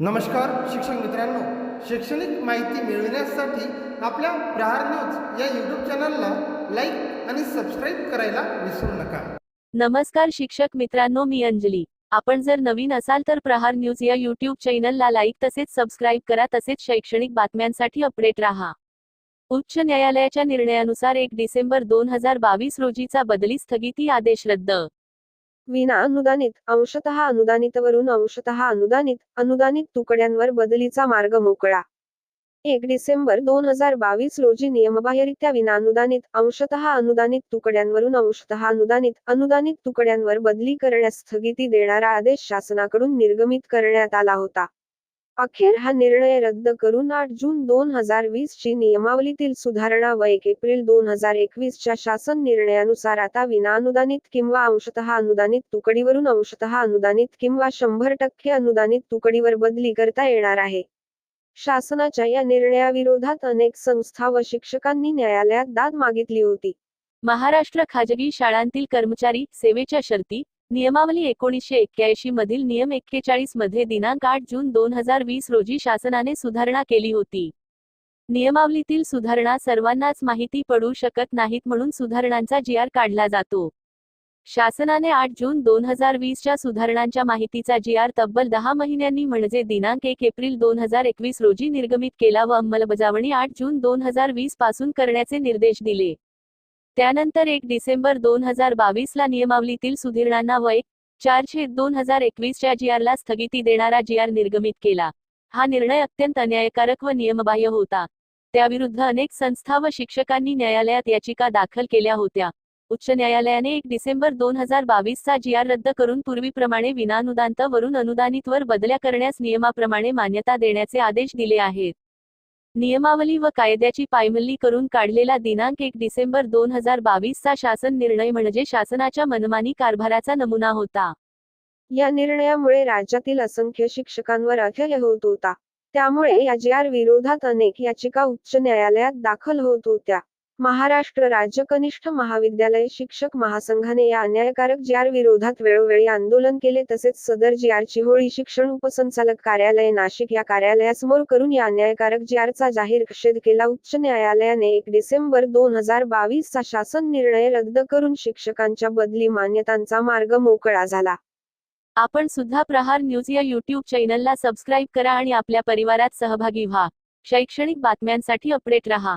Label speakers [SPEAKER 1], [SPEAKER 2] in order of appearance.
[SPEAKER 1] नमस्कार शिक्षक मित्रांनो. शैक्षणिक माहिती मिळविण्यासाठी आपल्या प्रहार न्यूज या यूट्यूब चॅनलला लाईक आणि सबस्क्राईब करायला विसरू नका.
[SPEAKER 2] नमस्कार शिक्षक मित्रांनो मी अंजली. आपण जर नवीन असाल तर प्रहार न्यूज या युट्यूब चॅनलला लाईक तसेच सबस्क्राईब करा तसेच शैक्षणिक बातम्यांसाठी अपडेट राहा. उच्च न्यायालयाच्या निर्णयानुसार एक डिसेंबर दोन हजार बावीस रोजीचा बदली स्थगिती आदेश रद्द.
[SPEAKER 3] विना अनुदानित अंशतः अनुदानितवरून अंशतः अनुदानित अनुदानित तुकड्यांवर बदलीचा मार्ग मोकळा. एक डिसेंबर दोन हजार बावीस रोजी नियमबाह्यरित्या विनानुदानित अंशतः अनुदानित तुकड्यांवरून अंशतः अनुदानित अनुदानित तुकड्यांवर बदली करण्यास स्थगिती देणारा आदेश शासनाकडून निर्गमित करण्यात आला होता. अखेर हा निर्णय रद्द करून आठ जून दोन हजार वीस ची नियमावलीतील सुधारणा व एक एप्रिल दोन हजार एकवीस च्या शासन निर्णयानुसार आता विनाअनुदानित किंवा अंशतः अनुदानित तुकडीवरून अंशतः अनुदानित किंवा शंभर टक्के अनुदानित तुकडीवर बदली करता येणार आहे. शासनाच्या या निर्णयाविरोधात अनेक संस्था व शिक्षकांनी न्यायालयात दाद मागितली होती.
[SPEAKER 2] महाराष्ट्र खाजगी शाळांतील कर्मचारी सेवेच्या शर्ती नियमावली एकोणीसशे एक्क्याऐंशी मधील नियम एक्केचाळीसमध्ये दिनांक आठ जून दोन हजार वीस रोजी शासनाने सुधारणा केली होती. नियमावलीतील सुधारणा सर्वांनाच माहिती पडू शकत नाहीत म्हणून सुधारणांचा जी आर काढला जातो. शासनाने आठ जून दोन हजार वीसच्या सुधारणांच्या माहितीचा जी आर तब्बल दहा महिन्यांनी म्हणजे दिनांक एक एप्रिल दोन हजार एकवीस रोजी निर्गमित केला व अंमलबजावणी आठ जून दोन हजार वीसपासून करण्याचे निर्देश दिले. त्यानंतर एक डिसेंबर दोन हजार बावीसला नियमावलीतील सुधारणांना व एक चारशे दोन हजार एकवीसच्या जी आरला स्थगिती देणारा जी आर निर्गमित केला. हा निर्णय अत्यंत अन्यायकारक व नियमबाह्य होता. त्याविरुद्ध अनेक संस्था व शिक्षकांनी न्यायालयात याचिका दाखल केल्या होत्या. उच्च न्यायालयाने एक डिसेंबर दोन हजार बावीसचा जी आर रद्द करून पूर्वीप्रमाणे विनानुदांत वरून अनुदानितवर बदल्या करण्यास नियमाप्रमाणे मान्यता देण्याचे आदेश दिले आहेत. नियमावली व कायद्याची पायमल्ली करून काढलेला दिनांक एक डिसेंबर दोन हजार बावीसचा शासन निर्णय म्हणजे शासनाच्या मनमानी कारभाराचा नमुना होता.
[SPEAKER 3] या निर्णयामुळे राज्यातील असंख्य शिक्षकांवर अख्य होत होता. त्यामुळे या जी आर विरोधात अनेक याचिका उच्च न्यायालयात दाखल होत होत्या. महाराष्ट्र राज्य कनिष्ठ महाविद्यालय शिक्षक महासंघाने या अन्यायकारक जीआर विरोधात वेळोवेळी आंदोलन केले तसेच सदर जीआर चिहोळी होळी शिक्षण उपसंचालक कार्यालय नाशिक या कार्यालयासमोर करून या अन्यायकारक जीआरचा जाहीर निषेध केला. उच्च न्यायालयाने एक डिसेंबर दोन हजार बावीस चा शासन निर्णय रद्द करून शिक्षकांच्या बदली मान्यतांचा मार्ग मोकळा झाला.
[SPEAKER 2] आपण सुद्धा प्रहार न्यूज या युट्यूब चॅनलला सबस्क्राईब करा आणि आपल्या परिवारात सहभागी व्हा. शैक्षणिक बातम्यांसाठी अपडेट रहा.